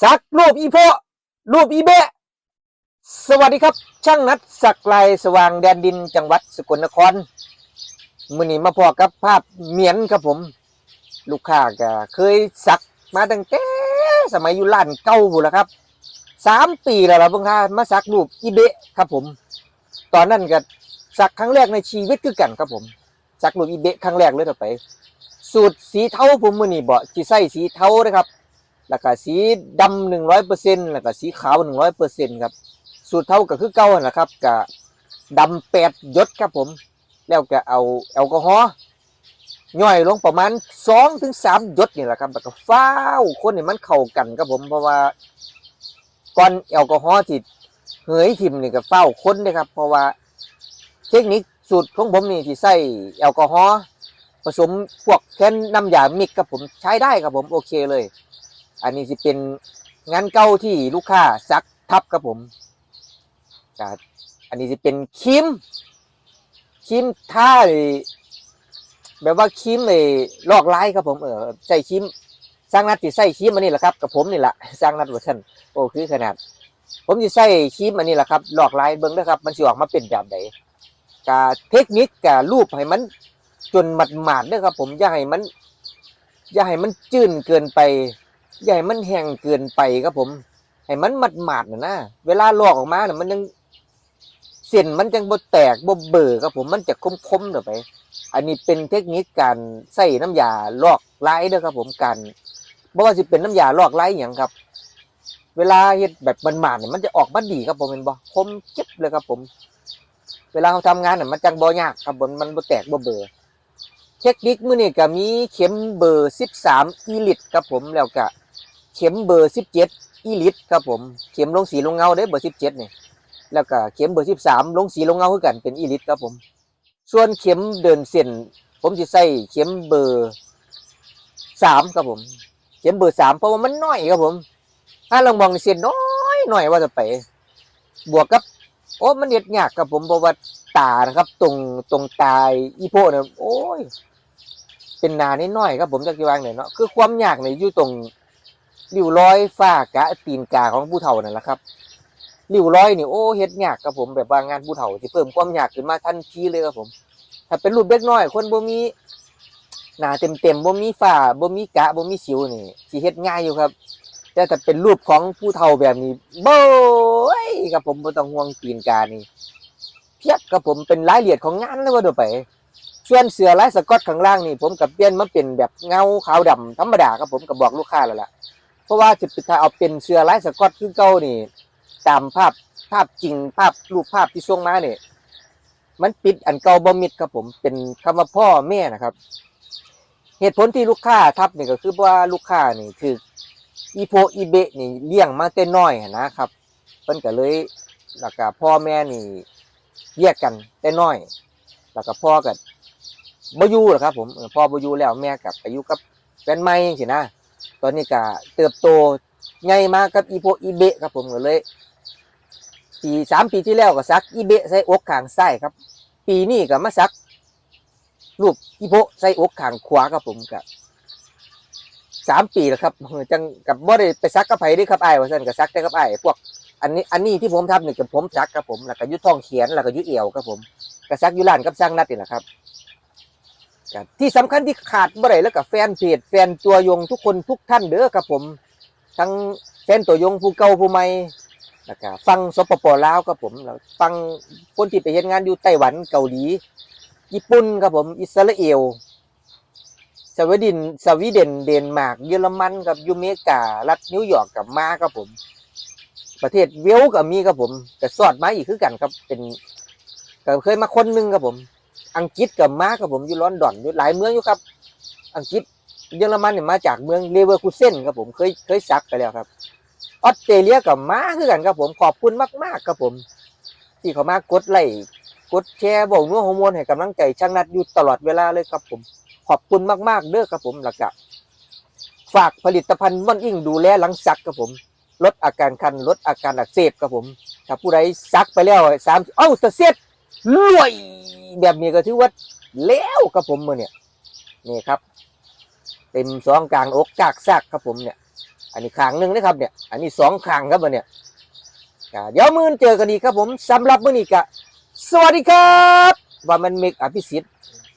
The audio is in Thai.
สักรูปอีโพรูปอีเบะสวัสดีครับ ช่างนัดสักลายสว่างแดนดินจังหวัดสกลนครมื่อนี้มาพอกับภาพเหมียนครับผม ลูกค้าก็เคยสักมาตั้งแต่สมัยอยู่ร้านเก่าบุแล้วครับสามปีแล้วล่ะเพิ่งค่ามาสักรูปอีเบะครับผม ตอนนั้นก็สักครั้งแรกในชีวิตคือกันครับผม สักรูปอีเบะครั้งแรกเลยต่อไป สูตรสีเทาผมมือนี่บ่ที่ใส่สีเทานะครับ แล้วก็สีดำหนึ่งร้อยเปอร์เซ็นต์แล้วก็สีขาวหนึ่งร้อยเปอร์เซ็นต์ครับสูตรเท่าก็คือเก่านแหละครับก็ดำแปดยศครับผม แล้วก็เอาแอลกอฮอล์ย่อยลงประมาณสองถึงสามยศนี่แหละครับแล้วก็ฟ้าวคนให้มันเข้ากันครับผมเพราะว่าก่อนแอลกอฮอล์ที่เหยทิมนี่ก็เฝ้าคนเลยครับ เพราะว่าเทคนิคสูตรของผมนี่ที่ใส่แอลกอฮอล์ผสมพวกแค่นน้ำยามิกครับผมใช้ได้ครับผมโอเคเลย อันนี้จะเป็นงานเก่าที่ลูกค้าซักทับครับผมก็อันนี้จะเป็นครีมครีมท่าเลยแบบว่าครีมเลยลอกลายครับผมเออใส่ครีมสร้างนัดที่ใส่ครีมอันนี้แหละครับกับผมนี่แหละสร้างนัดเวอร์ชันโอ้คือขนาด ผมจะใส่ครีมอันนี้แหละครับลอกลายเบิ้งนะครับ มันสิออกมาเป็นแบบไหนกาเทคนิคการูปให้มันจนหมัดหมาดๆเด้อครับผมอย่าให้มัน อย่าให้มันจืดเกินไป ให้มันแห้งเกินไปครับผมให้มันมัดหมาดนะนะเวลาลอกออกมาเนี่ยมันยังเส้นมันจังบ่แตกบ่เบื่อครับผมมันจะคมๆเด้อไป อันนี้เป็นเทคนิคการใส่น้ำยาลอกไลายเด้อครับผมการบ่ว่าสิเป็นน้ำยาลอกไลายหยังครับ เวลาเฮ็ดแบบมันหมาดเนี่ยมันจะออกมาดีครับผมเป็นบ่คมเจ็บเลยครับผม เวลาเขาทำงานเนี่ยมันจังบ่ยากครับผมมันบ่แตกบ่เบื่อเทคนิคมื้อนี้ก็มีเข็มเบอร์ 13อีลิตครับผมแล้วก็ เข็มเบอร์17อีลิตครับผมเข็มลงสีลงเงาได้เบอร์17นี่ยแล้วก็เข็มเบอร์13ลงสีลงเงาคือกันเป็นอีลิตครับผม ส่วนเข็มเดินเส้นผมจะใส่เข็มเบอร์3ครับผม เข็มเบอร์3เพราะว่ามันน้อยครับผมถ้าลองมองเส้นน้อยหน่อยว่าจะไป บวกกับโอ้มันเด็ดยากครับผมเพราะว่าตานะครับ ตรงตรงตายอีโพเนี่ยโอ้ยเป็นนานิดหน่อยครับผมจากที่วางเนี่ยเนาะคือความยากเนี่ยอยู่ตรง ริ้วรอยฝ้ากะตีนกาของผู้เฒ่านั่นแหละครับริ้วรอยนี่โอ้เฮ็ดยากครับผมแบบว่างานผู้เฒ่าที่เพิ่มความยากขึ้นมาทันทีเลยครับผม ถ้าเป็นรูปเล็กน้อย คนบ่มีหน้าเต็มเต็มๆบ่มีฝ้าบ่มีกะบ่มีสิวนี่สิเฮ็ดง่ายอยู่ครับ แต่ถ้าเป็นรูปของผู้เฒ่าแบบนี้โบ้ยครับผมบ่ต้องห่วงตีนกานี่เพียบครับผมเป็นรายละเอียดของงานเลยว่าเดี๋ยไปส่วนเสือลายสกอตข้างล่างนี่ผมกับเปลี่ยนมาเป็นแบบเงาขาวดำธรรมดาครับผมกับบอกลูกค้าแล้วล่ะ เพราะว่าจะถ้าเอาเป็นเสือลายสกอตคือเก่านี่ ตามภาพภาพจริงภาพรูปภาพที่ส่งมาเนี่ยมันปิดอันเก่าบ่มิดครับผมเป็นคำว่าพ่อแม่นะครับ เหตุผลที่ลูกค้าทับนี่ก็คือว่าลูกค้านี่คืออีโพอีเบะนี่เลี้ยงมาแต่น้อยนะครับเพิ่นก็เลยแล้วก็พ่อแม่นี่แยกกันแต่น้อย แล้วก็พ่อกับบ่อยู่หรอครับ ผมพ่อบ่อยู่แล้วแม่กับไปอยู่กับแฟนใหม่สินะ ตอนนี้ก็เติบโตใหญ่มากกับอีโพอีเบะครับผมก็เลย ปีสามปีที่แล้วก็ซักอีเบะใส่อกขางซ้ครับ ปีนี้ก็มาซักรูปอีโพใส่อกขางขวาครับผมก็สามปีแล้วครับเออจังกับบ่ได้ไปซักกับไผเด้วยครับไอ้ายว่าซั่นก็ซักแต่กับอ้ายพวกอันนี้อันนี้ที่ผมทำนี่กับผมซักครับผมแล้วก็ยุท้องเขียนแล้วก็ยุเอวครับผมก็ซักยู่ร้านกับช่างนัดนี่แหละครับ ที่สำคัญที่ขาดเมื่อไหร่แล้วกับแฟนเพจแฟนตัวยงทุกคนทุกท่านเด้อครับผม ทั้งแฟนตัวยงผู้เก่าผู้ใหม่แล้วก็ฟังสปปลาวครับผมแล้วฟังคนที่ไปเฮ็ดงานอยู่ไต้หวันเกาหลี ญี่ปุ่นครับผมอิสราเอลสวีเดนสวีเดนเดนมาร์กเยอรมันกับยูเมการัฐนิวยอร์กกับมาครับผม ประเทศเวลส์ก็มีครับผมก็สอดมาอีกคือกันครับเป็นก็เคยมาคนนึงครับผม อังกฤษกับมาครับผมอยู่ลอนดอนอยู่หลายเมืองอยู่ครับ อังกฤษเยอรมันเนี่ยมาจากเมืองเลเวอร์คูเซนครับผมเคยเคยซักไปแล้วครับออสเตรเลียกับมาคือกันครับผมขอบคุณมาก ๆ ครับผม ที่เขามากดไลค์กดแชร์บอกนัวฮอร์โมนให้กำลังใจช่างนัดอยู่ตลอดเวลาเลยครับผม ขอบคุณมาก ๆเด้อครับผมแล้วก็ฝากผลิตภัณฑ์ม่อนอิ่งดูแลหลังซักครับผม ลดอาการคันลดอาการอักเสบครับผมถ้าผู้ใดซักไปแล้วสามเอ้าตะเสร็จรวย แบบนี้ก็ถือว่าแล้วครับผมมือเนี่ยนี่ครับ เต็มสองกลางอกกากซากครับผมเนี่ย อันนี้ขางหนึ่งนะครับเนี่ย อันนี้สองขางครับมือเนี่ยเดี๋ยวมือนี้เจอกันดีครับผมสำหรับมือนี้กะสวัสดีครับว่ามันเมกอภิสิทธิ์